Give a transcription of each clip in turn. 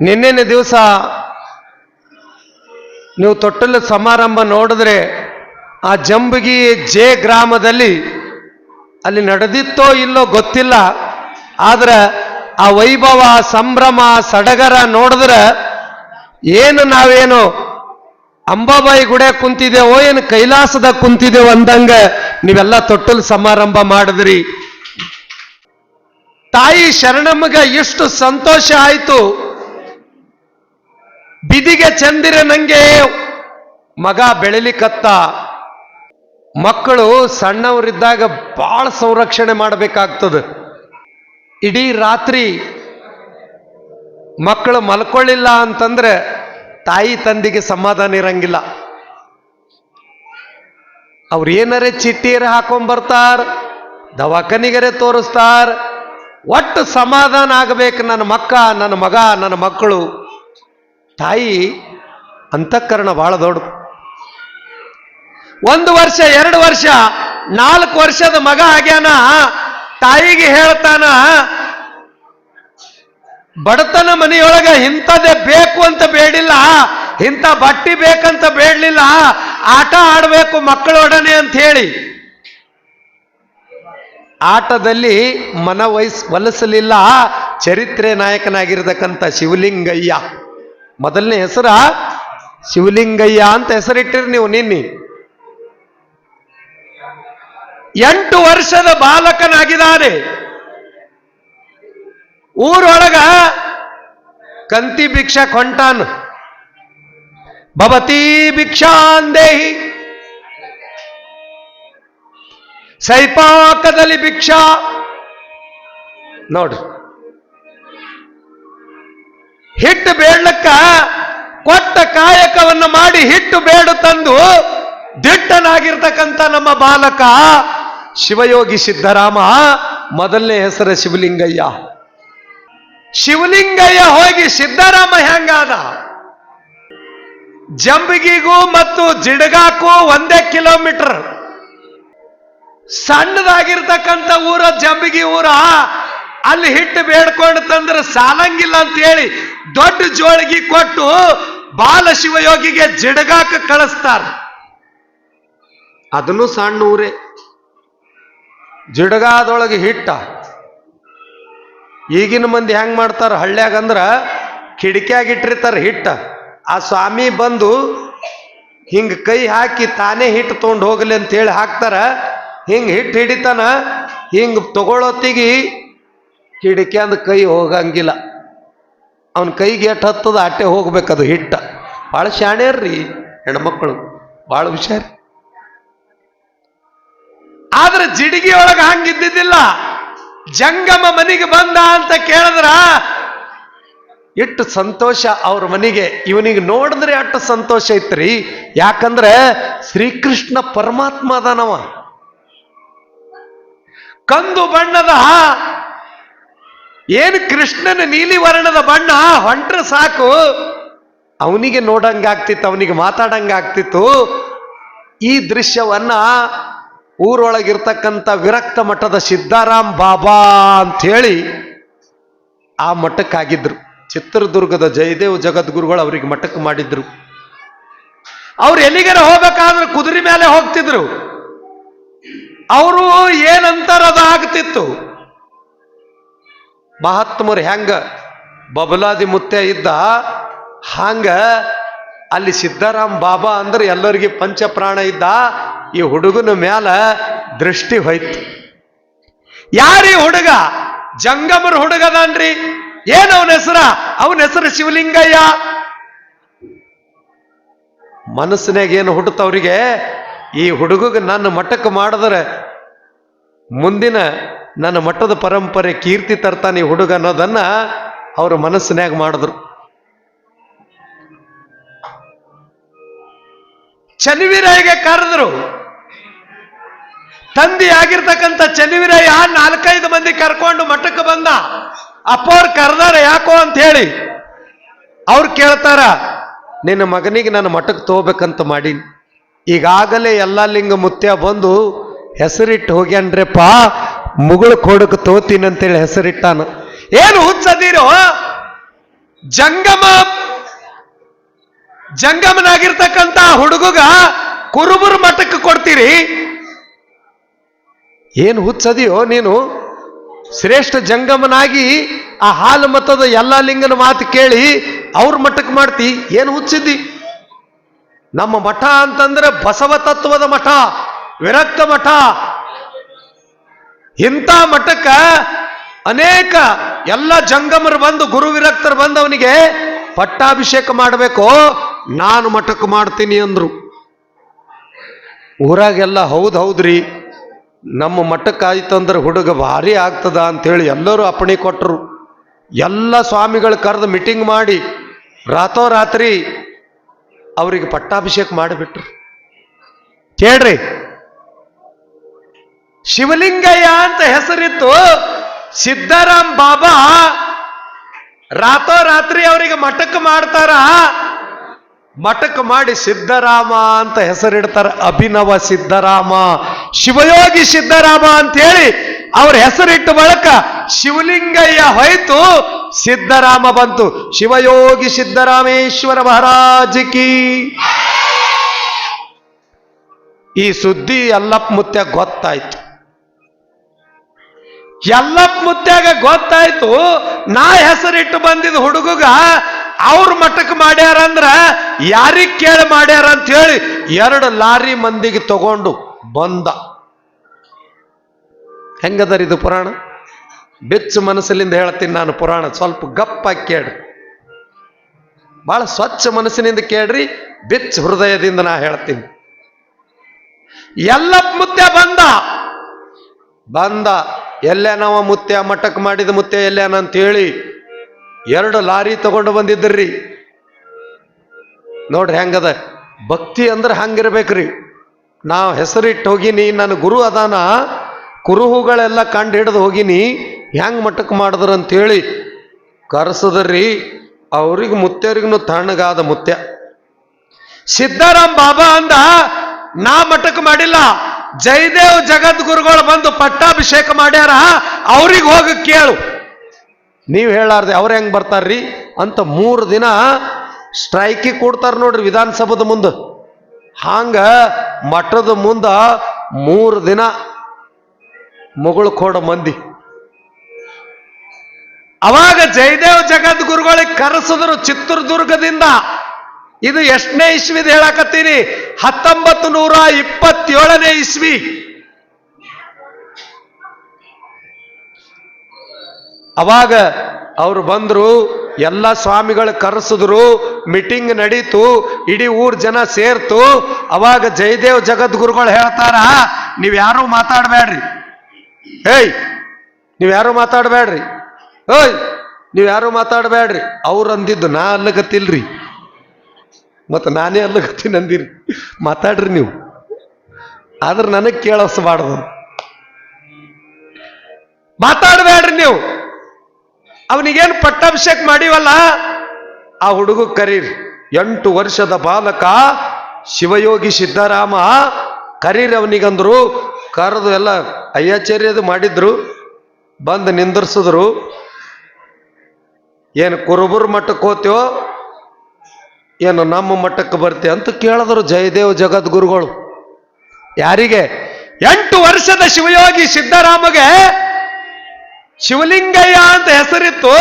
ನಿನ್ನೆನೆ ದಿವಸ ನೀವು ತೊಟ್ಟಲು ಸಮಾರಂಭ ನೋಡಿದ್ರೆ ಆ ಜಂಬಗಿ ಜೆ ಗ್ರಾಮದಲ್ಲಿ ಅಲ್ಲಿ ನಡೆದಿತ್ತೋ ಇಲ್ಲೋ ಗೊತ್ತಿಲ್ಲ. ಆದ್ರೆ ಆ ವೈಭವ, ಸಂಭ್ರಮ, ಸಡಗರ ನೋಡಿದ್ರೆ ಏನು ನಾವೇನು ಅಂಬಾಬಾಯಿ ಗುಡೆ ಕುಂತಿದ್ದೇವೋ ಏನು ಕೈಲಾಸದ ಕುಂತಿದ್ದೇವೋ ಅಂದಂಗ ನೀವೆಲ್ಲ ತೊಟ್ಟಲು ಸಮಾರಂಭ ಮಾಡಿದ್ರಿ. ತಾಯಿ ಶರಣಮ್ಮಗ ಎಷ್ಟು ಸಂತೋಷ ಆಯ್ತು. ಬಿದಿಗೆ ಚಂದಿರ ನಂಗೆ ಮಗ ಬೆಳಿಲಿಕತ್ತ. ಮಕ್ಕಳು ಸಣ್ಣವರಿದ್ದಾಗ ಬಹಳ ಸಂರಕ್ಷಣೆ ಮಾಡಬೇಕಾಗ್ತದೆ. ಇಡೀ ರಾತ್ರಿ ಮಕ್ಕಳು ಮಲ್ಕೊಳ್ಳಿಲ್ಲ ಅಂತಂದ್ರೆ ತಾಯಿ ತಂದೆಗೆ ಸಮಾಧಾನ ಇರಂಗಿಲ್ಲ. ಅವ್ರು ಏನಾರೆ ಚಿಟ್ಟಿಯರ ಹಾಕೊಂಡ್ಬರ್ತಾರ ದವಾಖಾನಿಗರೆ ತೋರಿಸ್ತಾರ, ಒಟ್ಟು ಸಮಾಧಾನ ಆಗಬೇಕು ನನ್ನ ಮಕ್ಕ, ನನ್ನ ಮಗ, ನನ್ನ ಮಕ್ಕಳು. ತಾಯಿ ಅಂತಃಕರಣ ಬಹಳ ದೊಡ್ಡ ಒಂದು ವರ್ಷ, ಎರಡು ವರ್ಷ, ನಾಲ್ಕು ವರ್ಷದ ಮಗ ಆಗ್ಯಾನ, ತಾಯಿಗೆ ಹೇಳ್ತಾನ, ಬಡತನ ಮನೆಯೊಳಗ ಇಂಥದ್ದೇ ಬೇಕು ಅಂತ ಬೇಡಿಲ್ಲ, ಇಂಥ ಬಟ್ಟಿ ಬೇಕಂತ ಬೇಡಲಿಲ್ಲ, ಆಟ ಆಡಬೇಕು ಮಕ್ಕಳೊಡನೆ ಅಂತ ಹೇಳಿ. ಆಟದಲ್ಲಿ ಮನವಹಿಸ್ ಒಲಿಸಲಿಲ್ಲ, ಚರಿತ್ರೆ ನಾಯಕನಾಗಿರ್ತಕ್ಕಂಥ ಶಿವಲಿಂಗಯ್ಯ. ಮೊದಲನೇ ಹೆಸರ ಶಿವಲಿಂಗಯ್ಯ ಅಂತ ಹೆಸರಿಟ್ಟಿರಿ ನೀವು ನಿನ್ನಿ. ಎಂಟು ವರ್ಷದ ಬಾಲಕನಾಗಿದ್ದಾನೆ. ಊರೊಳಗ ಕಂತಿ ಭಿಕ್ಷಾ ಕೊಂಟಾನು. ಭವತಿ ಭಿಕ್ಷಾಂದೇಹಿ ಸೈಪಾಕದಲ್ಲಿ ಭಿಕ್ಷಾ. ನೋಡ್ರಿ. ಹಿಟ್ಟು ಬೇಡ್ಲಕ್ಕ ಕೊಟ್ಟ ಕಾಯಕವನ್ನು ಮಾಡಿ ಹಿಟ್ಟು ಬೇಡ ತಂದು ದಿಟ್ಟನಾಗಿರ್ತಕ್ಕಂಥ ನಮ್ಮ ಬಾಲಕ ಶಿವಯೋಗಿ ಸಿದ್ದರಾಮ, ಮೊದಲನೇ ಹೆಸರು ಶಿವಲಿಂಗಯ್ಯ. ಶಿವಲಿಂಗಯ್ಯ ಹೋಗಿ ಸಿದ್ದರಾಮ ಹೆಂಗಾದ? ಜಂಬಗಿಗೂ ಮತ್ತು ಜಿಡಗಾಕ್ಕೂ ಒಂದೇ ಕಿಲೋಮೀಟರ್. ಸಣ್ಣದಾಗಿರ್ತಕ್ಕಂಥ ಊರ ಜಂಬಗಿ ಊರ, ಅಲ್ಲಿ ಹಿಟ್ಟು ಬೇಡ್ಕೊಂಡು ತಂದ್ರೆ ಸಾಲಂಗಿಲ್ಲ ಅಂತ ಹೇಳಿ ದೊಡ್ಡ ಜೋಳಿಗೆ ಕೊಟ್ಟು ಬಾಲ ಶಿವಯೋಗಿಗೆ ಜಿಡಗಾಕ ಕಳಿಸ್ತಾರ. ಅದನ್ನು ಸಣ್ಣ ಊರೇ. ಜಿಡಗಾದೊಳಗೆ ಹಿಟ್ಟ. ಈಗಿನ ಮಂದಿ ಹೆಂಗ್ ಮಾಡ್ತಾರ ಹಳ್ಳ್ಯಾಗಂದ್ರ ಕಿಡಿಕ್ಯಾಗಿಟ್ಟಿರ್ತಾರ ಹಿಟ್ಟ. ಆ ಸ್ವಾಮಿ ಬಂದು ಹಿಂಗ ಕೈ ಹಾಕಿ ತಾನೇ ಹಿಟ್ಟು ತೊಗೊಂಡು ಹೋಗಲಿ ಅಂತ ಹೇಳಿ ಹಾಕ್ತಾರ. ಹಿಂಗ್ ಹಿಟ್ಟು ಹಿಡಿತಾನ, ಹಿಂಗ್ ಹಿಡಿಕೆ ಅಂದ ಕೈ ಹೋಗಂಗಿಲ್ಲ. ಅವನ ಕೈಗೆ ಎಟ್ಟು ಹತ್ತದ ಅಟ್ಟೆ ಹೋಗ್ಬೇಕದು ಹಿಟ್ಟ. ಭಾಳ ಶಾಣ್ಯರ್ರಿ ಹೆಣ್ಮಕ್ಳು. ಭಾಳ ಹುಷಾರಿ. ಆದ್ರೆ ಜಿಡಿಗೆ ಒಳಗೆ ಹಂಗಿದ್ದಿದ್ದಿಲ್ಲ. ಜಂಗಮ ಮನೆಗೆ ಬಂದ ಅಂತ ಕೇಳಿದ್ರ ಎಷ್ಟು ಸಂತೋಷ ಅವ್ರ ಮನೆಗೆ. ಇವನಿಗೆ ನೋಡಿದ್ರೆ ಅಷ್ಟು ಸಂತೋಷ ಐತ್ರಿ. ಯಾಕಂದ್ರೆ ಶ್ರೀಕೃಷ್ಣ ಪರಮಾತ್ಮ ಅದಾನವ. ಕಂದು ಬಣ್ಣದ ಏನು ಕೃಷ್ಣನ ನೀಲಿ ವರ್ಣದ ಬಣ್ಣ? ಹೊಂಟ್ರೆ ಸಾಕು. ಅವನಿಗೆ ನೋಡಂಗಾಗ್ತಿತ್ತು, ಅವನಿಗೆ ಮಾತಾಡಂಗಾಗ್ತಿತ್ತು. ಈ ದೃಶ್ಯವನ್ನ ಊರೊಳಗಿರ್ತಕ್ಕಂಥ ವಿರಕ್ತ ಮಠದ ಸಿದ್ದಾರಾಮ್ ಬಾಬಾ ಅಂಥೇಳಿ ಆ ಮಠಕ್ಕಾಗಿದ್ರು. ಚಿತ್ರದುರ್ಗದ ಜಯದೇವ್ ಜಗದ್ಗುರುಗಳು ಅವರಿಗೆ ಮಠಕ್ಕೆ ಮಾಡಿದ್ರು. ಅವ್ರು ಎಲ್ಲಿಗಾರ ಹೋಗ್ಬೇಕಾದ್ರೆ ಕುದುರೆ ಮೇಲೆ ಹೋಗ್ತಿದ್ರು. ಅವರು ಏನಂತಾರ ಅದು ಆಗ್ತಿತ್ತು ಮಹಾತ್ಮರು ಹೆಂಗ ಬಬಲಾದಿ ಮುತ್ತೆ ಇದ್ದ, ಹಂಗ ಅಲ್ಲಿ ಸಿದ್ದರಾಮ್ ಬಾಬಾ ಅಂದ್ರೆ ಎಲ್ಲರಿಗೆ ಪಂಚಪ್ರಾಣ ಇದ್ದ, ಈ ಹುಡುಗನ ಮ್ಯಾಲ ದೃಷ್ಟಿ ಹೋಯ್ತು. ಯಾರೀ ಹುಡುಗ? ಜಂಗಮರ ಹುಡುಗದನ್ರಿ. ಏನ್ ಅವನ ಹೆಸರ? ಅವನ ಹೆಸರು ಶಿವಲಿಂಗಯ್ಯ. ಮನಸ್ಸಿನಾಗ ಏನು ಹುಟ್ಟುತ್ತವ್ರಿಗೆ ಈ ಹುಡುಗಗೆ ನನ್ನ ಮಠಕ್ಕೆ ಮಾಡಿದ್ರೆ ಮುಂದಿನ ನನ್ನ ಮಠದ ಪರಂಪರೆ ಕೀರ್ತಿ ತರ್ತಾನೆ ಹುಡುಗ ಅನ್ನೋದನ್ನ ಅವ್ರ ಮನಸ್ಸಿನಾಗ ಮಾಡಿದ್ರು. ಚನಿವಿರಾಯಿಗೆ ಕರೆದ್ರು. ತಂದೆ ಆಗಿರ್ತಕ್ಕಂಥ ಚನಿವಿರಾಯ ನಾಲ್ಕೈದು ಮಂದಿ ಕರ್ಕೊಂಡು ಮಠಕ್ಕೆ ಬಂದ. ಅಪ್ಪವ್ರು ಕರೆದಾರ ಯಾಕೋ ಅಂತ ಹೇಳಿ ಅವ್ರು ಕೇಳ್ತಾರ, ನಿನ್ನ ಮಗನಿಗೆ ನನ್ನ ಮಠಕ್ಕೆ ತಗೋಬೇಕಂತ ಮಾಡೀನಿ. ಈಗಾಗಲೇ ಎಲ್ಲ ಲಿಂಗ ಮುತ್ಯ ಬಂದು ಹೆಸರಿಟ್ಟು ಹೋಗ್ಯಾನ್ರಪ್ಪ ಮುಗುಳು ಕೊಡಕ್ಕೆ ತೋತೀನಿ ಅಂತೇಳಿ ಹೆಸರಿಟ್ಟಾನ. ಏನು ಹುಚ್ಚದಿರೋ? ಜಂಗಮ ಜಂಗಮನಾಗಿರ್ತಕ್ಕಂತ ಹುಡುಗಗ ಕುರುಬರು ಮಠಕ್ಕೆ ಕೊಡ್ತೀರಿ? ಏನು ಹುಚ್ಚದಿಯೋ ನೀನು? ಶ್ರೇಷ್ಠ ಜಂಗಮನಾಗಿ ಆ ಹಾಲು ಮತದ ಎಲ್ಲ ಲಿಂಗನ ಮಾತು ಕೇಳಿ ಅವ್ರ ಮಠಕ್ಕೆ ಮಾಡ್ತಿ. ಏನು ಹುಚ್ಚಿದ್ದಿ ನಮ್ಮ ಮಠ ಅಂತಂದ್ರೆ ಬಸವ ತತ್ವದ ಮಠ, ವಿರಕ್ತ ಮಠ ಇಂಥ ಮಠಕ್ಕ ಅನೇಕ ಎಲ್ಲ ಜಂಗಮರು ಬಂದು ಗುರು ವಿರಕ್ತರು ಬಂದು ಅವನಿಗೆ ಪಟ್ಟಾಭಿಷೇಕ ಮಾಡಬೇಕು. ನಾನು ಮಠಕ್ಕೆ ಮಾಡ್ತೀನಿ ಅಂದ್ರು. ಊರಾಗೆಲ್ಲ ಹೌದು ಹೌದ್ರಿ, ನಮ್ಮ ಮಠಕ್ಕೆ ಆಯ್ತಂದ್ರೆ ಹುಡುಗ ಭಾರಿ ಆಗ್ತದ ಅಂತೇಳಿ ಎಲ್ಲರೂ ಅಪ್ಪಣೆ ಕೊಟ್ಟರು ಎಲ್ಲ ಸ್ವಾಮಿಗಳು ಕರೆದು ಮೀಟಿಂಗ್ ಮಾಡಿ ರಾತೋರಾತ್ರಿ ಅವರಿಗೆ ಪಟ್ಟಾಭಿಷೇಕ ಮಾಡಿಬಿಟ್ರು. ಕೇಳ್ರಿ ಶಿವಲಿಂಗಯ್ಯ ಅಂತ ಹೆಸರಿತ್ತು. ಸಿದ್ದರಾಮ್ ಬಾಬಾ ರಾತ್ರೋರಾತ್ರಿ ಅವರಿಗೆ ಮಠಕ್ಕೆ ಮಾಡ್ತಾರ. ಮಠಕ್ಕೆ ಮಾಡಿ ಸಿದ್ದರಾಮ ಅಂತ ಹೆಸರಿಡ್ತಾರ. ಅಭಿನವ ಸಿದ್ದರಾಮ, ಶಿವಯೋಗಿ ಸಿದ್ದರಾಮ ಅಂತ ಹೇಳಿ ಅವ್ರ ಹೆಸರಿಟ್ಟ ಬಳಕ ಶಿವಲಿಂಗಯ್ಯ ಹೋಯ್ತು. ಸಿದ್ದರಾಮ ಬಂತು. ಶಿವಯೋಗಿ ಸಿದ್ದರಾಮೇಶ್ವರ ಮಹಾರಾಜ್ ಕಿ. ಈ ಸುದ್ದಿ ಅಲ್ಲಪ್ಪ ಮುತ್ಯ ಗೊತ್ತಾಯ್ತು. ಯಲ್ಲಪ್ಪ ಮುತ್ಯಾಗ ಗೊತ್ತಾಯ್ತು, ನಾ ಹೆಸರಿಟ್ಟು ಬಂದಿದ್ದ ಹುಡುಗಗ ಅವ್ರ ಮಠಕ್ಕೆ ಮಾಡ್ಯಾರಂದ್ರ ಯಾರಿಗ್ ಕೇಳಿ ಮಾಡ್ಯಾರ ಅಂತ ಹೇಳಿ ಎರಡು ಲಾರಿ ಮಂದಿಗೆ ತಗೊಂಡು ಬಂದ. ಹೆಂಗದರ್ ಇದು ಪುರಾಣ? ಬೆಚ್ಚ ಮನಸ್ಸಿನಿಂದ ಹೇಳ್ತೀನಿ ನಾನು ಪುರಾಣ, ಸ್ವಲ್ಪ ಗಪ್ಪಾಗಿ ಕೇಳ್ರಿ. ಬಹಳ ಸ್ವಚ್ಛ ಮನಸ್ಸಿನಿಂದ ಕೇಳ್ರಿ, ಬೆಚ್ಚ ಹೃದಯದಿಂದ ನಾ ಹೇಳ್ತೀನಿ. ಎಲ್ಲ ಮುದ್ದೆ ಬಂದ. ಬಂದ. ಎಲ್ಲೇನವ ಮುತ್ತೆ ಮಠಕ್ಕೆ ಮಾಡಿದ ಮುತ್ತೆ ಎಲ್ಲೇನ ಅಂತ ಹೇಳಿ ಎರಡು ಲಾರಿ ತಗೊಂಡು ಬಂದಿದ್ದರ್ರಿ ನೋಡ್ರಿ ಹೆಂಗದ? ಭಕ್ತಿ ಅಂದ್ರೆ ಹಂಗಿರ್ಬೇಕ್ರಿ. ನಾವು ಹೆಸರಿಟ್ಟು ಹೋಗಿನಿ ನನ್ನ ಗುರು ಅದಾನ, ಕುರುಹುಗಳೆಲ್ಲ ಕಂಡು ಹಿಡಿದು ಹೋಗಿನಿ, ಹೆಂಗ್ ಮಟ್ಟಕ್ಕೆ ಮಾಡಿದ್ರ ಅಂತೇಳಿ ಕರೆಸದ್ರಿ. ಅವ್ರಿಗೆ ಮುತ್ತೆಯವ್ರಿಗೂ ತಣ್ಣಗಾದ ಮುತ್ತೆ ಸಿದ್ದರಾಮ್ ಬಾಬಾ ಅಂದ, ನಾ ಮಠಕ್ಕೆ ಮಾಡಿಲ್ಲ. ಜಯದೇವ್ ಜಗದ್ಗುರುಗಳು ಬಂದು ಪಟ್ಟಾಭಿಷೇಕ ಮಾಡ್ಯಾರ. ಅವ್ರಿಗೆ ಹೋಗಿ ಕೇಳು. ನೀವು ಹೇಳಾರ್ದೆ ಅವ್ರು ಹೆಂಗ್ ಬರ್ತಾರ್ರಿ ಅಂತ ಮೂರು ದಿನ ಸ್ಟ್ರೈಕಿಗೆ ಕೊಡ್ತಾರೆ ನೋಡ್ರಿ ವಿಧಾನಸಭದ ಮುಂದೆ. ಹಾಂಗ ಮಠದ ಮುಂದೆ ಮೂರು ದಿನ ಮುಗುಳು ಕೊಡ ಮಂದಿ. ಅವಾಗ ಜಯದೇವ್ ಜಗದ್ಗುರುಗಳಿಗೆ ಕರೆಸಿದ್ರು ಚಿತ್ರದುರ್ಗದಿಂದ. ಇದು ಎಷ್ಟನೇ ಇಸ್ವಿದ ಹೇಳಕತ್ತೀನಿ. ಹತ್ತೊಂಬತ್ತು ನೂರ ಇಪ್ಪತ್ತೇಳನೇ ಇಸ್ವಿ. ಅವಾಗ ಅವ್ರು ಬಂದರು, ಎಲ್ಲ ಸ್ವಾಮಿಗಳು ಕರೆಸಿದ್ರು ಮೀಟಿಂಗ್ ನಡೀತು, ಇಡೀ ಊರ್ ಜನ ಸೇರ್ತು. ಅವಾಗ ಜಯದೇವ್ ಜಗದ್ಗುರುಗಳು ಹೇಳ್ತಾರ, ನೀವ್ ಯಾರು ಮಾತಾಡ್ಬೇಡ್ರಿ. ಏಯ್, ನೀವು ಯಾರು ಮಾತಾಡ್ಬೇಡ್ರಿ. ಓಯ್ ನೀವು ಯಾರು ಮಾತಾಡ್ಬೇಡ್ರಿ. ಅವ್ರು ಅಂದಿದ್ದು ನಾ ಅಲ್ಲಗತ್ತಿಲ್ರಿ. ಮತ್ತ ನಾನೇ ಅಲ್ಲಗತ್ತೀನಿ ಅಂದಿರಿ ಮಾತಾಡ್ರಿ ನೀವು. ಆದ್ರೆ ನನಗೆ ಕೇಳಿಸ್ಬಾರ್ದು. ಮಾತಾಡಬೇಡ್ರಿ ನೀವು. ಅವನಿಗೇನು ಪಟ್ಟಾಭಿಷೇಕ ಮಾಡಿವಲ್ಲ? ಆ ಹುಡುಗ ಕರೀರಿ. ಎಂಟು ವರ್ಷದ ಬಾಲಕ ಶಿವಯೋಗಿ ಸಿದ್ದರಾಮ ಕರೀರಿ ಅವನಿಗಂದ್ರು. ಕರೆದು ಎಲ್ಲ ಅಯ್ಯಾಚಾರ್ಯದು ಮಾಡಿದ್ರು. ಬಂದು ನಿಂದಿರ್ಸಿದ್ರು. ಏನು ಕುರುಬುರ್ ಮಟ್ಟಕ್ಕೆ ಹೋತ್ಯೋ? ಏನು ನಮ್ಮ ಮಠಕ್ಕೆ ಬರ್ತೆ ಅಂತ ಕೇಳಿದ್ರು ಜಯದೇವ್ ಜಗದ್ಗುರುಗಳು. ಯಾರಿಗೆ? ಎಂಟು ವರ್ಷದ ಶಿವಯೋಗಿ ಸಿದ್ದರಾಮಗೆ ಶಿವಲಿಂಗಯ್ಯ ಅಂತ ಹೆಸರಿತ್ತು.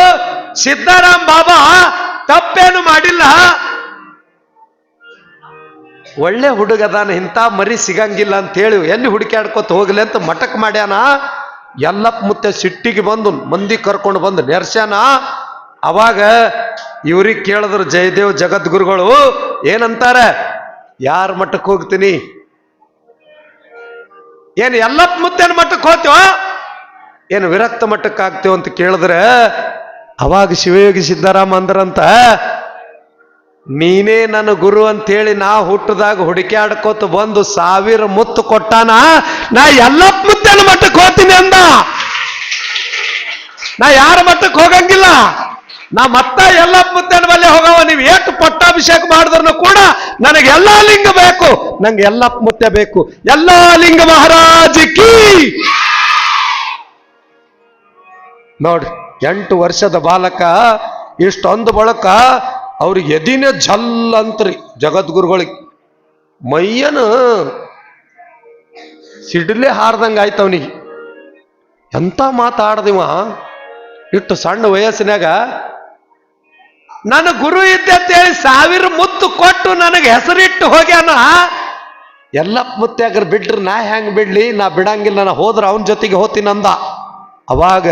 ಸಿದ್ದರಾಮ್ ಬಾಬಾ ತಪ್ಪೇನು ಮಾಡಿಲ್ಲ. ಒಳ್ಳೆ ಹುಡುಗದಾನ ಇಂಥ ಮರಿ ಸಿಗಂಗಿಲ್ಲ ಅಂತ ಹೇಳಿ ಎಲ್ಲಿ ಹುಡುಕಾಡ್ಕೊತ ಹೋಗ್ಲಿ ಅಂತ ಮಠಕ್ ಮಾಡ್ಯಾನ. ಎಲ್ಲಪ್ಪ ಮುತ್ತೆ ಸಿಟ್ಟಿಗೆ ಬಂದು ಮಂದಿ ಕರ್ಕೊಂಡು ಬಂದು ನೆರ್ಸ್ಯಾನ. ಅವಾಗ ಇವ್ರಿಗೆ ಕೇಳಿದ್ರು, ಜಯದೇವ್ ಜಗದ್ಗುರುಗಳು, ಏನಂತಾರೆ? ಯಾರ ಮಠಕ್ಕೆ ಹೋಗ್ತೀನಿ? ಏನು ಎಲ್ಲಪ್ಪ ಮುತ್ತೇನ ಮಟ್ಟಕ್ಕೆ ಹೋಗ್ತೀವೋ? ಏನು ವಿರಕ್ತ ಮಟ್ಟಕ್ಕೆ ಆಗ್ತೇವ ಅಂತ ಕೇಳಿದ್ರೆ, ಅವಾಗ ಶಿವಯೋಗಿ ಸಿದ್ದರಾಮ ಅಂದ್ರಂತ, ನೀನೇ ನನ್ನ ಗುರು ಅಂತೇಳಿ ನಾ ಹುಟ್ಟದಾಗ ಹುಡುಕ್ಯಾಡ್ಕೋತ ಬಂದು ಸಾವಿರ ಮುತ್ತು ಕೊಟ್ಟಾನ? ನಾ ಎಲ್ಲಪ್ಪ ಮುತ್ತೇನ ಮಟ್ಟಕ್ಕೆ ಹೋಗ್ತೀನಿ ಅಂದ. ನಾ ಯಾರ ಮಟ್ಟಕ್ಕೆ ಹೋಗಂಗಿಲ್ಲ? ನಾ ಮತ್ತ ಎಲ್ಲ ಮುದ್ದನ ಬಲ್ಲೆ ಹೋಗವ, ನೀವು ಎಷ್ಟು ಪಟ್ಟಾಭಿಷೇಕ ಮಾಡಿದ್ರು ಕೂಡ ನನಗೆ ಎಲ್ಲಾ ಲಿಂಗ ಬೇಕು. ನಂಗೆ ಎಲ್ಲ ಮುತ್ತೆ ಬೇಕು. ಎಲ್ಲಾ ಲಿಂಗ ಮಹಾರಾಜ ಕೀ. ನೋಡ್ರಿ, ಎಂಟು ವರ್ಷದ ಬಾಲಕ, ಇಷ್ಟೊಂದು ಬಳಕ, ಅವ್ರ ಎದಿನ ಝಲ್ ಅಂತ್ರಿ ಜಗದ್ಗುರುಗಳಿಗೆ. ಮೈಯನ ಸಿಡ್ಲೆ ಹಾರ್ದಂಗ ಆಯ್ತು ಅವನಿಗೆ. ಎಂತ ಮಾತಾಡ್ದಿವ? ಇಟ್ಟು ಸಣ್ಣ ವಯಸ್ಸಿನಾಗ ನನ್ನ ಗುರು ಇದ್ದೆ ಅಂತೇಳಿ ಸಾವಿರ ಮುತ್ತು ಕೊಟ್ಟು ನನಗೆ ಹೆಸರಿಟ್ಟು ಹೋಗ್ಯಾನ. ಎಲ್ಲ ಮುತ್ಯಾಗರ ಬಿಡ್ರಿ, ನಾ ಹೆಂಗ್ ಬಿಡ್ಲಿ, ನಾ ಬಿಡಂಗಿಲ್ಲ, ನಾ ಹೋದ್ರೆ ಅವನ ಜೊತೆಗೆ ಹೋತೀನಂದ ಅವಾಗ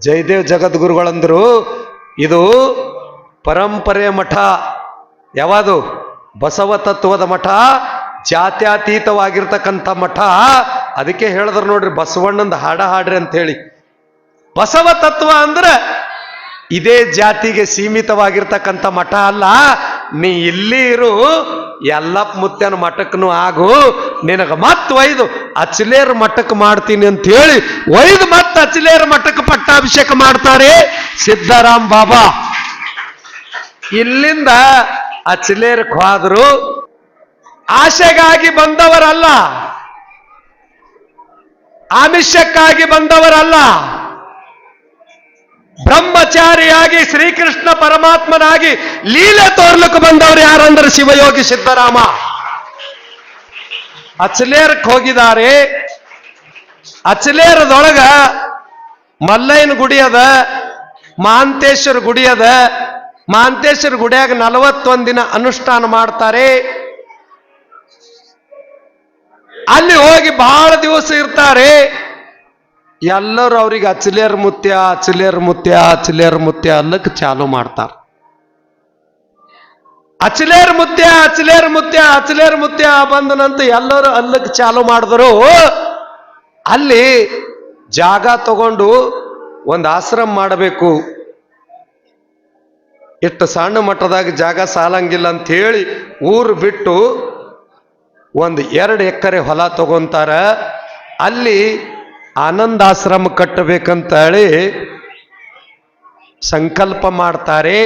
ಜಯದೇವ್ ಜಗದ್ಗುರುಗಳಂದ್ರು, ಇದು ಪರಂಪರೆ ಮಠ, ಯಾವುದು? ಬಸವ ತತ್ವದ ಮಠ, ಜಾತ್ಯತೀತವಾಗಿರ್ತಕ್ಕಂಥ ಮಠ. ಅದಕ್ಕೆ ಹೇಳಿದ್ರು ನೋಡ್ರಿ, ಬಸವಣ್ಣಂದು ಹಾಡ ಹಾಡ್ರಿ ಅಂತ ಹೇಳಿ. ಬಸವ ತತ್ವ ಅಂದ್ರೆ ಇದೇ ಜಾತಿಗೆ ಸೀಮಿತವಾಗಿರ್ತಕ್ಕಂಥ ಮಠ ಅಲ್ಲ. ನೀ ಇಲ್ಲಿ ಇರು ಎಲ್ಲಪ್ಪ ಮುತ್ತನ ಮಠಕ್ಕೂ ಆಗು. ನಿನಗೆ ಮತ್ ಒಯ್ದು ಅಚಲೇರ್ ಮಠಕ್ಕೆ ಮಾಡ್ತೀನಿ ಅಂತ ಹೇಳಿ ಒಯ್ದು ಮತ್ತೆ ಅಚಲೇರ್ ಮಠಕ್ಕೆ ಪಟ್ಟಾಭಿಷೇಕ ಮಾಡ್ತಾರೆ ಸಿದ್ದರಾಮ್ ಬಾಬಾ. ಇಲ್ಲಿಂದ ಅಚಲೇರ್ಕ್ ಹೋದ್ರು. ಆಶೆಗಾಗಿ ಬಂದವರಲ್ಲ. ಆಮಿಷಕ್ಕಾಗಿ ಬಂದವರಲ್ಲ. ಬ್ರಹ್ಮಚಾರಿಯಾಗಿ ಶ್ರೀಕೃಷ್ಣ ಪರಮಾತ್ಮನಾಗಿ ಲೀಲೆ ತೋರ್ಲಕ್ಕೆ ಬಂದವರು ಯಾರಂದ್ರೆ ಶಿವಯೋಗಿ ಸಿದ್ದರಾಮ? ಅಚಲೇರಕ್ಕೆ ಹೋಗಿದ್ದಾರೆ. ಅಚಲೇರದೊಳಗ ಮಲ್ಲಯ್ಯನ ಗುಡಿ ಅದ, ಮಾಂತೇಶ್ವರ ಗುಡಿ ಅದ. ಮಾಂತೇಶ್ವರ ಗುಡಿಯಾಗ ನಲವತ್ತೊಂದು ದಿನ ಅನುಷ್ಠಾನ ಮಾಡ್ತಾರೆ. ಅಲ್ಲಿ ಹೋಗಿ ಬಹಳ ದಿವಸ ಇರ್ತಾರೆ. ಎಲ್ಲರೂ ಅವ್ರಿಗೆ ಅಚಲೇರ್ ಮುತ್ಯ ಅಚಲೇರ್ ಮುತ್ಯ ಅಚಲೇರ್ ಮುತ್ಯ ಅಲ್ಲಕ್ಕೆ ಚಾಲು ಮಾಡ್ತಾರ. ಅಚಲೇರ್ ಮುತ್ಯ ಅಚಲೇರ್ ಮುತ್ಯ ಅಚಲೇರ್ ಮುತ್ಯ ಬಂದನಂತ ಎಲ್ಲರೂ ಅಲ್ಲಕ್ಕೆ ಚಾಲು ಮಾಡಿದ್ರು. ಅಲ್ಲಿ ಜಾಗ ತಗೊಂಡು ಒಂದು ಆಶ್ರಮ ಮಾಡಬೇಕು. ಇಷ್ಟು ಸಣ್ಣ ಮಟ್ಟದಾಗ ಜಾಗ ಸಾಲಂಗಿಲ್ಲ ಅಂತ ಹೇಳಿ ಊರು ಬಿಟ್ಟು ಒಂದು ಎರಡು ಎಕರೆ ಹೊಲ ತಗೊಂತಾರ. ಅಲ್ಲಿ ಆನಂದಾಶ್ರಮ ಕಟ್ಟಬೇಕಂತ ಹೇಳಿ ಸಂಕಲ್ಪ ಮಾಡ್ತಾರೆ.